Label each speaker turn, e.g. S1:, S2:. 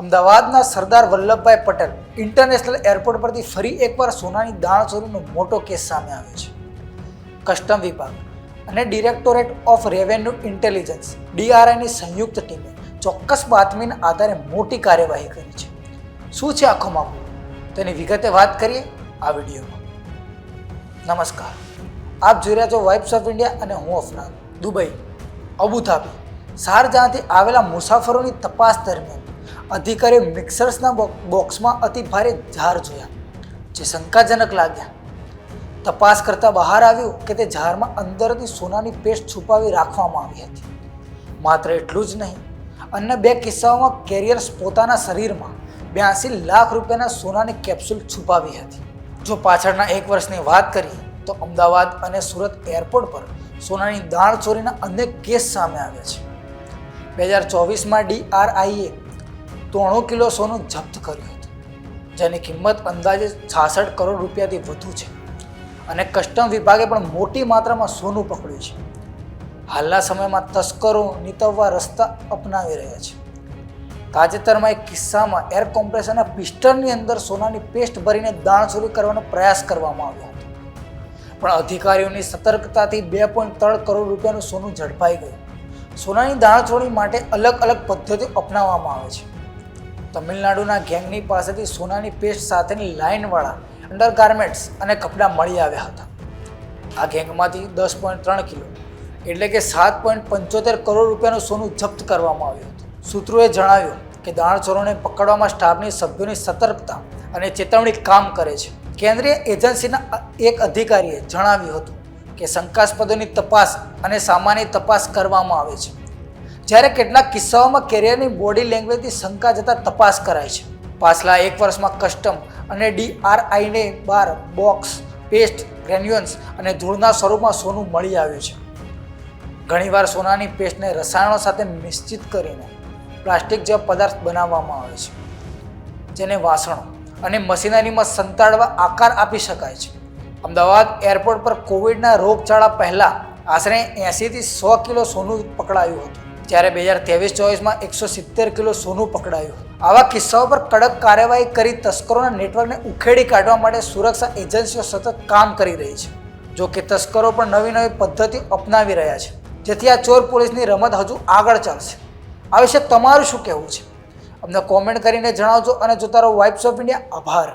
S1: અમદાવાદના Sardar Vallabhbhai Patel international airport પરથી ફરી એકવાર સોનાની દાણચોરીનો મોટો કેસ સામે આવ્યો છે. કસ્ટમ વિભાગ અને ડિરેક્ટોરેટ ઓફ રેવન્યુ ઇન્ટેલિજન્સ ડીઆરઆઈની સંયુક્ત ટીમે ચોક્કસ બાતમીના આધારે મોટી કાર્યવાહી કરી છે. શું છે આખો મામલો? તેની વિગતે વાત કરીએ આ વિડીયોમાં. નમસ્કાર. આપ જોઈ રહ્યા છો વાઇબ્સ ઓફ ઇન્ડિયા અને હું અફરાન. દુબઈ, અબુધાબી શારજહાંથી આવેલા મુસાફરોની તપાસ દરમિયાન અધિકારીઓ મિક્સર્સના બોક્સમાં અતિ ભારે ઝાર જોયા, જે શંકાજનક લાગ્યા. તપાસ કરતા બહાર આવ્યું કે તે ઝારમાં અંદરથી સોનાની પેસ્ટ છુપાવી રાખવામાં આવી હતી. માત્ર એટલું જ નહીં, અન્ય બે કિસ્સાઓમાં કેરિયર્સ પોતાના શરીરમાં બ્યાસી લાખ રૂપિયાના સોનાની કેપ્સ્યુલ છુપાવી હતી. જો પાછળના એક વર્ષની વાત કરીએ, તો અમદાવાદ અને સુરત એરપોર્ટ પર સોનાની દાણ ચોરીના અનેક કેસ સામે આવ્યા છે. બે હજાર ચોવીસમાં ડીઆરઆઈએ ત્રણો કિલો સોનું જપ્ત કર્યું હતું, જેની કિંમત અંદાજે છાસઠ કરોડ રૂપિયાથી વધુ છે. અને કસ્ટમ વિભાગે પણ મોટી માત્રામાં સોનું પકડ્યું છે. હાલના સમયમાં તસ્કરો નીતવવા રસ્તા અપનાવી રહ્યા છે. તાજેતરમાં એક કિસ્સામાં એર કોમ્પ્રેસરના પિસ્ટનની અંદર સોનાની પેસ્ટ ભરીને દાણચોરી કરવાનો પ્રયાસ કરવામાં આવ્યો હતો. પણ અધિકારીઓની સતર્કતાથી બે પોઈન્ટ ત્રણ કરોડ રૂપિયાનું સોનું ઝડપાઈ ગયું. સોનાની દાણચોરી માટે અલગ અલગ પદ્ધતિઓ અપનાવવામાં આવે છે. તમિલનાડુના ગેંગની પાસેથી સોનાની પેસ્ટ સાથેની લાઇનવાળા અંડરગાર્મેન્ટ્સ અને કપડાં મળી આવ્યા હતા. આ ગેંગમાંથી દસ પોઈન્ટ ત્રણ કિલો એટલે કે સાત પોઈન્ટ પંચોતેર કરોડ રૂપિયાનું સોનું જપ્ત કરવામાં આવ્યું હતું. સૂત્રોએ જણાવ્યું કે દાણચોરોને પકડવામાં સ્ટાફની સભ્યોની સતર્કતા અને ચેતવણી કામ કરે છે. કેન્દ્રીય એજન્સીના એક અધિકારીએ જણાવ્યું હતું કે શંકાસ્પદોની તપાસ અને સામાન્ય તપાસ કરવામાં આવે છે. જ્યારે કેટલાક કિસ્સાઓમાં કેરિયરની બોડી લેંગ્વેજની શંકા જતાં તપાસ કરાય છે. પાછલા એક વર્ષમાં કસ્ટમ અને ડીઆરઆઈને બાર, બોક્સ, પેસ્ટ, ગ્રેન્યુઅન્સ અને ધૂળના સ્વરૂપમાં સોનું મળી આવ્યું છે. ઘણીવાર સોનાની પેસ્ટને રસાયણો સાથે નિશ્ચિત કરીને પ્લાસ્ટિક જેવા પદાર્થ બનાવવામાં આવે છે, જેને વાસણો અને મશીનરીમાં સંતાડવા આકાર આપી શકાય છે. અમદાવાદ એરપોર્ટ પર કોવિડના રોગચાળા પહેલાં આશરે એંસીથી સો કિલો સોનું પકડાયું હતું. જ્યારે બે હજાર ત્રેવીસ ચોવીસમાં એકસો સિત્તેર કિલો સોનું પકડાયું. આવા કિસ્સાઓ પર કડક કાર્યવાહી કરી તસ્કરોના નેટવર્કને ઉખેડી કાઢવા માટે સુરક્ષા એજન્સીઓ સતત કામ કરી રહી છે. જો કે તસ્કરો પણ નવી નવી પદ્ધતિ અપનાવી રહ્યા છે. જેથી આ ચોર પોલીસની રમત હજુ આગળ ચાલશે. આ વિશે તમારું શું કહેવું છે? અમને કોમેન્ટ કરીને જણાવજો અને જોતા રહો વાઇબ્સ ઓફ ઇન્ડિયા આભાર.